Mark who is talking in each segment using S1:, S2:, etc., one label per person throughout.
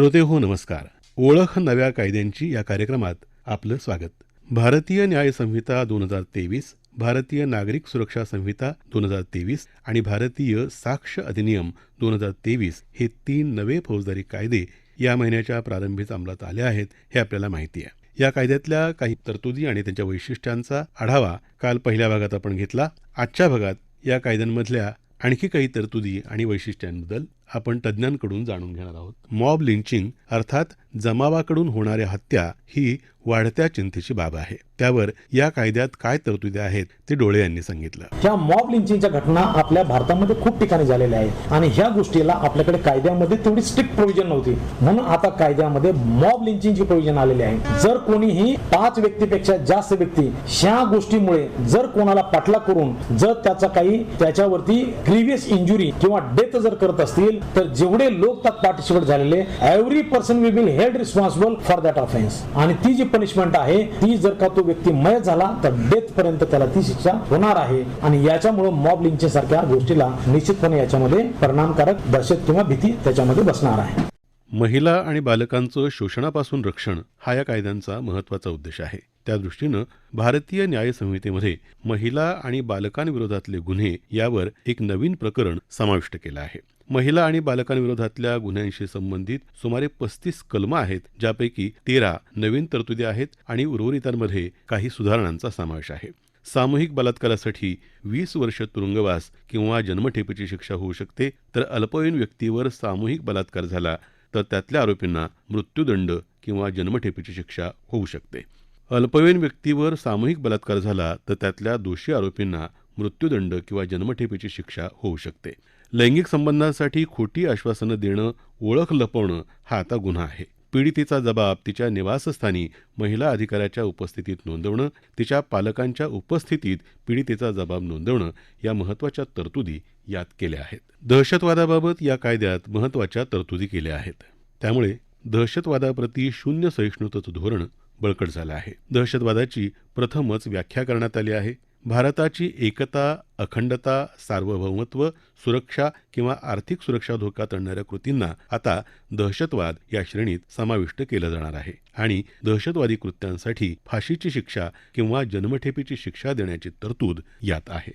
S1: श्रोते हो नमस्कार. ओळख नव्या कायद्यांची या कार्यक्रमात आपलं स्वागत. भारतीय न्याय संहिता दोन हजार तेवीस भारतीय नागरिक सुरक्षा संहिता दोन हजार तेवीस आणि भारतीय साक्ष अधिनियम दोन हजार तेवीस हे तीन नवे फौजदारी कायदे या महिन्याच्या प्रारंभीच अंमलात आले आहेत हे आपल्याला माहिती आहे. या कायद्यातल्या काही तरतुदी आणि त्यांच्या वैशिष्ट्यांचा आढावा काल पहिल्या भागात आपण घेतला. आजच्या भागात या कायद्यांमधल्या आणखी काही तरतुदी आणि वैशिष्ट्यांबद्दल आपण तज्ज्ञांकडून जाणून घेणार आहोत. मॉब लिंचिंग अर्थात जमावाकडून होणाऱ्या हत्या ही वाढत्या चिंतेची बाब आहे. त्यावर या कायद्यात काय तरतुदी आहेत ते डोळे यांनी सांगितलं.
S2: ह्या मॉब लिंचिंगच्या घटना आपल्या भारतामध्ये खूप ठिकाणी झालेल्या आहेत. आणि ह्या गोष्टीला आपल्याकडे कायद्यामध्ये तेवढी स्ट्रिक्ट प्रोव्हिजन नव्हती. म्हणून आता कायद्यामध्ये मॉब लिंचिंगची प्रोव्हिजन आलेली आहे. जर कोणीही पाच व्यक्तीपेक्षा जास्त व्यक्ती ह्या गोष्टीमुळे जर कोणाला पाठला करून जर त्याचा काही त्याच्यावरती ग्रीवियस इंजुरी किंवा डेथ जर करत असतील तर जेवढे लोक त्यात पार्टिसिपेट झालेले every person will be held responsible for that offence आणि ती जी पनिशमेंट आहे ती जर का तो व्यक्ती मय झाला तर डेथ पर्यंत त्याला ती शिक्षा होणार आहे. आणि याच्यामुळे मॉब लिंचिंग सारख्या गोष्टीला निश्चितपणे याच्यामध्ये परिणामकारक दहशत किंवा भीती त्याच्यामध्ये बसणार आहे.
S1: महिला आणि बालकांचं शोषणापासून रक्षण हा या कायद्यांचा महत्त्वाचा उद्देश आहे. त्या दृष्टीनं भारतीय न्याय संहितेमध्ये महिला आणि बालकांविरोधातले गुन्हे यावर एक नवीन प्रकरण समाविष्ट केलं आहे. महिला आणि बालकांविरोधातल्या गुन्ह्यांशी संबंधित सुमारे पस्तीस कलमं आहेत ज्यापैकी तेरा नवीन तरतुदी आहेत आणि उर्वरितांमध्ये काही सुधारणांचा समावेश आहे. सामूहिक बलात्कारासाठी वीस वर्ष तुरुंगवास किंवा जन्मठेपेची शिक्षा होऊ शकते तर अल्पवयीन व्यक्तीवर सामूहिक बलात्कार झाला तर त्यातल्या आरोपींना मृत्यूदंड किंवा जन्मठेपेची शिक्षा होऊ शकते. अल्पवयीन व्यक्तीवर सामूहिक बलात्कार झाला तर त्यातल्या दोषी आरोपींना मृत्यूदंड किंवा जन्मठेपेची शिक्षा होऊ शकते. लैंगिक संबंधांसाठी खोटी आश्वासनं देणं ओळख लपवणं हा आता गुन्हा आहे. पीडितेचा जबाब तिच्या निवासस्थानी महिला अधिकाऱ्याच्या उपस्थितीत नोंदवणं तिच्या पालकांच्या उपस्थितीत पीडितेचा जबाब नोंदवणं या महत्त्वाच्या तरतुदी यात केल्या आहेत. दहशतवादाबाबत या कायद्यात महत्त्वाच्या तरतुदी केल्या आहेत. त्यामुळे दहशतवादाप्रती शून्य सहिष्णुतेचं धोरण बळकट झालं आहे. दहशतवादाची प्रथमच व्याख्या करण्यात आली आहे. भारताची एकता अखंडता सार्वभौमत्व सुरक्षा किंवा आर्थिक सुरक्षा धोका आणणाऱ्या कृतींना आता दहशतवाद या श्रेणीत समाविष्ट केलं जाणार आहे. आणि दहशतवादी कृत्यांसाठी फाशीची शिक्षा किंवा जन्मठेपीची शिक्षा देण्याची तरतूद यात आहे.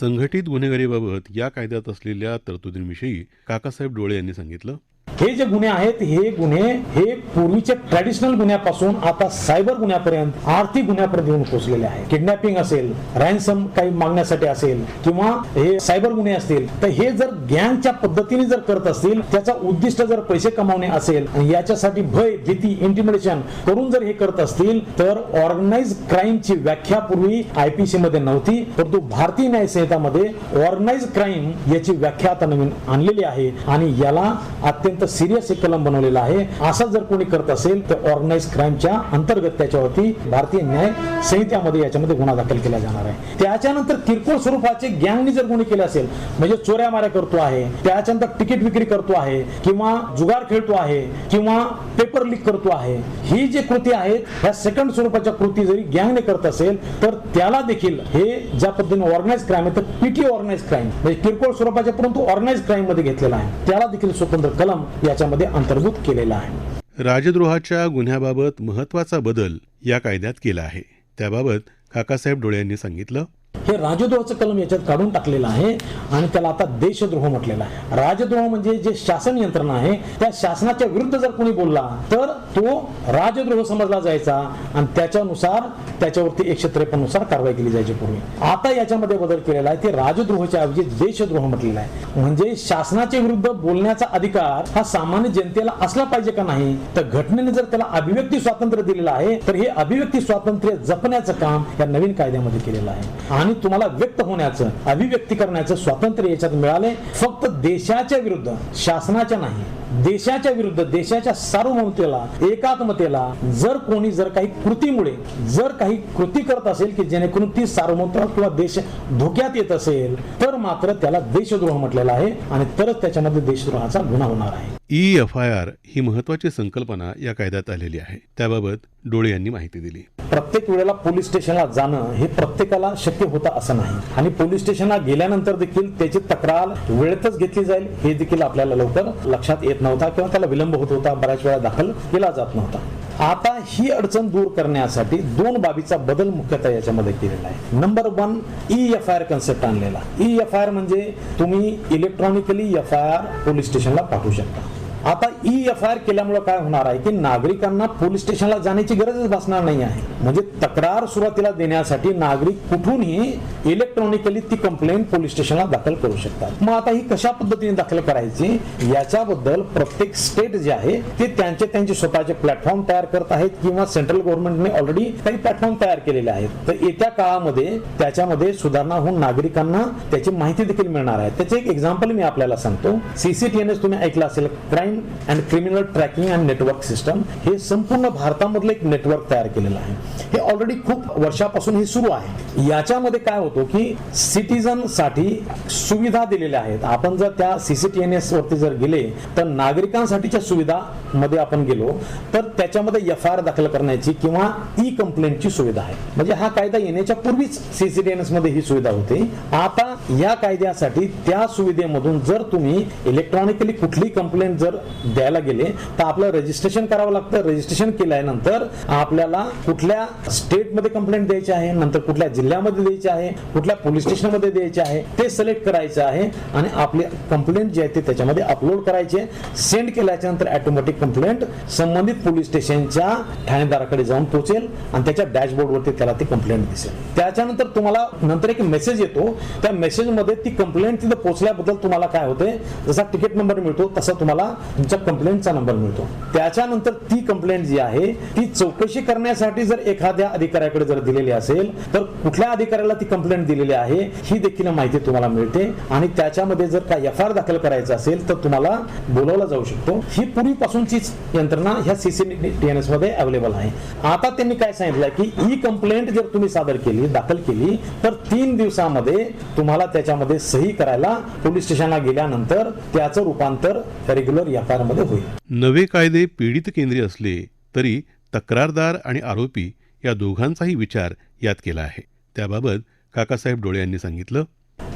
S1: संघटित गुन्हेगारीबाबत या कायद्यात असलेल्या तरतुदींविषयी काकासाहेब डोळे यांनी सांगितलं.
S2: हे जे गुन्हे आहेत हे गुन्हे हे पूर्वीच्या ट्रॅडिशनल गुन्ह्यापासून आता सायबर गुन्ह्यापर्यंत आर्थिक गुन्ह्यापर्यंत येऊन पोहोचलेले आहे. किडनॅपिंग असेल रॅन्सम काही मागण्यासाठी असेल किंवा हे सायबर गुन्हे असतील तर हे जर गँगच्या पद्धतीने जर करत असतील त्याचा उद्दिष्ट जर पैसे कमावणे असेल आणि याच्यासाठी भय भीती इंटिमिडेशन करून जर हे करत असतील तर ऑर्गनाइज क्राईमची व्याख्या पूर्वी आयपीसी मध्ये नव्हती परंतु भारतीय न्याय संहितामध्ये ऑर्गनाइज क्राईम याची व्याख्या आता नवीन आणलेली आहे आणि याला अत्यंत सिरियस एक कलम बनवलेला आहे. असं जर कोणी करत असेल तर ऑर्गनाइज क्राईमच्या अंतर्गत त्याच्यावरती भारतीय न्याय संहित्यामध्ये याच्यामध्ये गुन्हा दाखल केला जाणार आहे. त्याच्यानंतर किरकोळ स्वरूपाचे गँगनी जर कोणी केले असेल म्हणजे चोऱ्या माऱ्या करतो आहे त्याच्यानंतर तिकीट विक्री करतो आहे किंवा जुगार खेळतो आहे किंवा पेपर लीक करतो आहे ही जे कृती आहेत ह्या सेकंड स्वरूपाच्या कृती जरी गँगने करत असेल तर त्याला देखील हे ज्या पद्धतीने ऑर्गनाइज क्राईम आहे तर पीटी ऑर्गनाइज क्राईम म्हणजे किरकोळ स्वरूपाच्या परंतु ऑर्गनाइज क्राईममध्ये घेतलेला आहे. त्याला देखील स्वतंत्र कलम याच्यामध्ये अंतर्भूत केलेला आहे.
S1: राजद्रोहाच्या गुन्ह्याबाबत महत्त्वाचा बदल या कायद्यात केला आहे. त्याबाबत काकासाहेब डोळे यांनी सांगितलं.
S2: हे राजद्रोहाचं कलम याच्यात काढून टाकलेलं आहे आणि त्याला आता देशद्रोह म्हटलेला आहे. राजद्रोह म्हणजे जे शासन यंत्रणा आहे त्या शासनाच्या विरुद्ध जर कोणी बोलला तर तो राजद्रोह समजला जायचा आणि त्याच्यानुसार त्याच्यावरती एकशे त्रेपन्ननुसार कारवाई केली जायची पूर्वी. आता याच्यामध्ये बदल केलेला आहे ते राजद्रोहाच्या ऐवजी देशद्रोह म्हटलेला आहे. म्हणजे शासनाच्या विरुद्ध बोलण्याचा अधिकार हा सामान्य जनतेला असला पाहिजे का नाही तर घटनेने जर त्याला अभिव्यक्ती स्वातंत्र्य दिलेलं आहे तर हे अभिव्यक्ती स्वातंत्र्य जपण्याचं काम या नवीन कायद्यामध्ये केलेलं आहे. आणि तुम्हाला व्यक्त होण्याचं अभिव्यक्ती करण्याचं स्वातंत्र्य याच्यात मिळाले फक्त देशाच्या विरुद्ध शासनाच्या नाही देशाच्या विरुद्ध देशाच्या सार्वभौमतेला एकात्मतेला जर कोणी जर काही कृतीमुळे जर काही कृती करत असेल की जेणेकरून ती सार्वभौमता किंवा देश धोक्यात येत असेल तर मात्र त्याला देशद्रोह म्हटलेला आहे आणि तरच त्याच्यामध्ये देशद्रोहाचा गुन्हा होणार आहे.
S1: ई एफ आय आर ही महत्वाची संकल्पना या कायद्यात आलेली आहे. त्याबाबत डोळे यांनी माहिती दिली.
S2: प्रत्येक वेळेला पोलीस स्टेशनला जाणं हे प्रत्येकाला शक्य होतं असं नाही. आणि पोलीस स्टेशनला गेल्यानंतर देखील त्याची तक्रार वेळेतच घेतली जाईल हे देखील आपल्याला लवकर लक्षात येत येत नव्हता किंवा त्याला विलंब होत होता बऱ्याच वेळा दाखल केला जात नव्हता. आता ही अडचण दूर करण्यासाठी दोन बाबीचा बदल मुख्यतः याच्यामध्ये केलेला आहे. Number one E F I R concept आणलेला. ई एफ आय आर म्हणजे तुम्ही electronically F I R police स्टेशनला पाठवू शकता. आता ई एफ आय आर केल्यामुळे काय होणार आहे की नागरिकांना पोलीस स्टेशनला जाण्याची गरजच भासणार नाही आहे. म्हणजे तक्रार सुरुवातीला देण्यासाठी नागरिक कुठूनही इलेक्ट्रॉनिकली ती कंप्लेंट पोलीस स्टेशनला दाखल करू शकतात. मग आता ही कशा पद्धतीने दाखल करायची? याच्याबद्दल प्रत्येक स्टेट जे आहे ते त्यांचे त्यांचे स्वतःचे प्लॅटफॉर्म तयार करत आहेत किंवा सेंट्रल गव्हर्नमेंटने ऑलरेडी काही प्लॅटफॉर्म तयार केलेले आहेत. तर येत्या काळामध्ये त्याच्यामध्ये सुधारणा होऊन नागरिकांना त्याची माहिती देखील मिळणार आहे. त्याचे एक एक्झाम्पल मी आपल्याला सांगतो. सीसीटीएनएस तुम्ही ऐकलं असेल crime and criminal tracking and network system हे संपूर्ण भारतामधलं एक नेटवर्क तयार केलेलं आहे. हे ऑलरेडी खूप वर्षापासून हे सुरू आहे. याच्यामध्ये काय होतो की सिटीजनसाठी सुविधा दिलेल्या आहेत. आपण जर त्या सीसीटीएनएस वरती जर गेले तर नागरिकांसाठीच्या सुविधा मध्ये आपण गेलो तर त्याच्यामध्ये एफ आय आर दाखल करण्याची किंवा ई कंप्लेंटची सुविधा आहे. म्हणजे हा कायदा येण्याच्या पूर्वीच सीसीटीएनएसमध्ये ही सुविधा होती. आता या कायद्यासाठी त्या सुविधेमधून जर तुम्ही इलेक्ट्रॉनिकली कुठली कंप्लेंट जर द्यायला गेले तर आपलं रजिस्ट्रेशन करावं लागतं. रजिस्ट्रेशन केल्यानंतर आपल्याला कुठल्या स्टेटमध्ये कंप्लेंट द्यायची आहे नंतर कुठल्या जिल्ह्यामध्ये द्यायची आहे कुठल्या पोलीस स्टेशनमध्ये द्यायचे आहे ते सिलेक्ट करायचं आहे आणि आपले कंप्लेंट जे आहे ते त्याच्यामध्ये अपलोड करायचे सेंड केल्याच्यानंतर ऑटोमॅटिक कंप्लेंट संबंधित पोलीस स्टेशनच्या ठाणेदाराकडे जाऊन पोहोचेल आणि त्याच्या डॅशबोर्डवरती त्याला ती कंप्लेंट दिसेल. त्याच्यानंतर तुम्हाला नंतर एक मेसेज येतो. त्या मेसेजमध्ये ती कंप्लेंट तिथं पोहोचल्याबद्दल तुम्हाला काय होते? जसा तिकीट नंबर मिळतो तसा तुम्हाला तुमच्या कंप्लेंटचा नंबर मिळतो. त्याच्यानंतर ती कंप्लेंट जी आहे ती चौकशी करण्यासाठी जर एखाद्या अधिकाऱ्याकडे जर दिलेली असेल तर कुठल्या अधिकाऱ्याला ती कंप्लेंट दिलेली आहे ही देखील माहिती तुम्हाला मिळते. आणि त्याच्यामध्ये जर काय एफ आर दाखल करायचं असेल तर तुम्हाला बोलवला जाऊ शकतो. ही पूर्वीपासूनचीच यंत्रणा ह्या सीसीटीएनएसमध्ये अवेलेबल आहे. आता त्यांनी काय सांगितलं की ई कंप्लेंट जर तुम्ही सादर केली दाखल केली तर तीन दिवसामध्ये तुम्हाला त्याच्यामध्ये सही करायला पोलीस स्टेशनला गेल्यानंतर त्याचं रूपांतर रेग्युलर एफमध्ये होईल.
S1: नवे कायदे पीडित केंद्रीय असले तरी तक्रारदार आणि आरोपी या दोघांचाही विचार यात केला आहे. त्याबाबत काकासाहेब डोळे यांनी सांगितलं.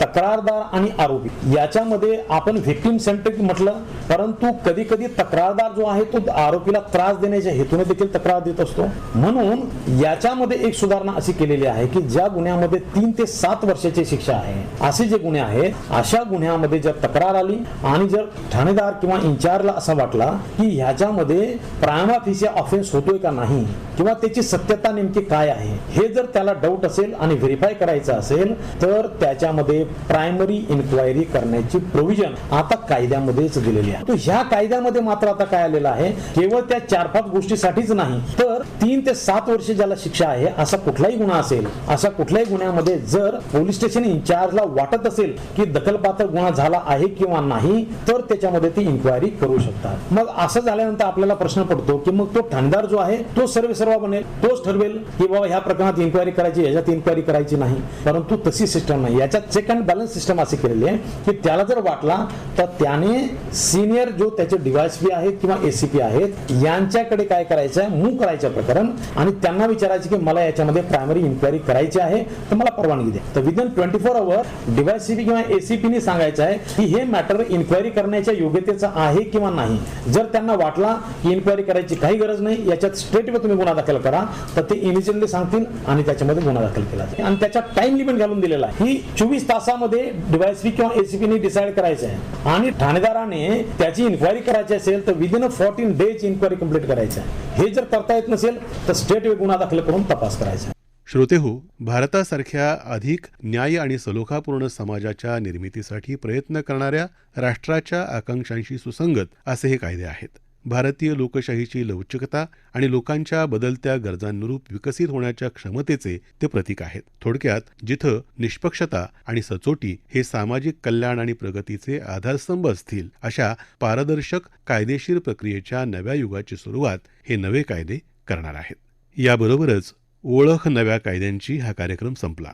S2: तक्रारदार आणि आरोपी. याच्यामध्ये आपण व्हिक्टिम सेंट्रिक म्हटलं परंतु कधी कधी तक्रारदार जो आहे तो आरोपीला त्रास देण्याच्या हेतूने देखील तक्रार देत असतो. म्हणून याच्यामध्ये एक सुधारणा अशी केलेली आहे की ज्या गुन्ह्यामध्ये तीन ते सात वर्षाची शिक्षा आहे असे जे गुन्हे आहेत अशा गुन्ह्यामध्ये जर तक्रार आली आणि जर ठाणेदार किंवा इन्चार्जला असं वाटला की ह्याच्यामध्ये प्रायमा फिसिया ऑफेन्स होतोय का नाही किंवा त्याची सत्यता नेमकी काय आहे हे जर त्याला डाऊट असेल आणि व्हेरीफाय करायचं असेल तर त्याच्यामध्ये प्रायमरी इन्क्वायरी करण्याची प्रोव्हिजन आता कायद्यामध्येच दिलेली आहे. ह्या कायद्यामध्ये मात्र आता काय आलेलं आहे? केवळ त्या चार पाच गोष्टीसाठीच नाही तर तीन ते सात वर्ष ज्याला शिक्षा आहे असा कुठलाही गुन्हा असेल अशा कुठल्याही गुन्ह्यामध्ये जर पोलीस स्टेशन इन्चार्जला वाटत असेल की दखलपात्र गुन्हा झाला आहे किंवा नाही तर त्याच्यामध्ये ती इन्क्वायरी करू शकतात. मग असं झाल्यानंतर आपल्याला प्रश्न पडतो की मग तो ठाणेदार जो आहे तो सर्व सर्व बनेल? तोच ठरवेल की बाबा ह्या प्रकरणात इन्क्वायरी करायची याच्यात इन्क्वायरी करायची नाही परंतु तशी सिस्टम नाही. याच्यात सेकंड अँड बॅलन्स सिस्टम अशी केलेली आहे की त्याला जर वाटला तर त्याने सिनियर जो त्याचे डीवायसपी आहेत किंवा एसीपी आहेत यांच्याकडे काय करायचं आहे? मूव करायचं प्रकरण. आणि त्यांना विचारायचं की मला याच्यामध्ये प्रायमरी इन्क्वायरी करायची आहे तर मला परवानगी द्या तर within twenty four hour DYCP किंवा एसीपीने सांगायचं आहे की हे मॅटर इन्क्वायरी करण्याच्या योग्यतेचं आहे किंवा नाही. जर त्यांना वाटला की इन्क्वायरी करायची काही गरज नाही याच्यात स्ट्रेट तुम्ही गुन्हा दाखल करा तर ते इनिशियली सांगतील आणि त्याच्यामध्ये गुन्हा दाखल केला आणि त्याच्यात टाइम लिमिट घालून दिलेला आहे. ही चोवीस तासामध्ये डीवायसपी किंवा एसीपीने डिसाईड करायचं आहे आणि ठाणेदाराने त्याची इन्क्वायरी करायची असेल तर within a fourteen days inquiry complete करायचं आहे हे जर करता येत नसेल तर स्टेट वे गुन्हा दाखल करून तपास करायचा. आहे.
S1: श्रोतेहो भारतासारख्या अधिक न्याय आणि सलोखापूर्ण समाजाच्या निर्मितीसाठी प्रयत्न करणाऱ्या राष्ट्राच्या आकांक्षांशी सुसंगत असे हे कायदे आहेत. भारतीय लोकशाहीची लवचिकता आणि लोकांच्या बदलत्या गरजांनुरूप विकसित होण्याच्या क्षमतेचे ते प्रतीक आहेत. थोडक्यात जिथं निष्पक्षता आणि सचोटी हे सामाजिक कल्याण आणि प्रगतीचे आधारस्तंभ असतील अशा पारदर्शक कायदेशीर प्रक्रियेच्या नव्या युगाची सुरुवात हे नवे कायदे करणार आहेत. याबरोबरच ओळख नव्या कायद्यांची हा कार्यक्रम संपला.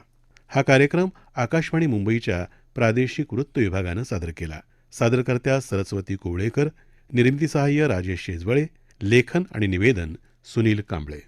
S1: हा कार्यक्रम आकाशवाणी मुंबईच्या प्रादेशिक वृत्त विभागानं सादर केला. सादरकर्त्या सरस्वती कोवळेकर निर्मिती सहाय्य राजेश शेजवळे लेखन आणि निवेदन सुनील कांबळे.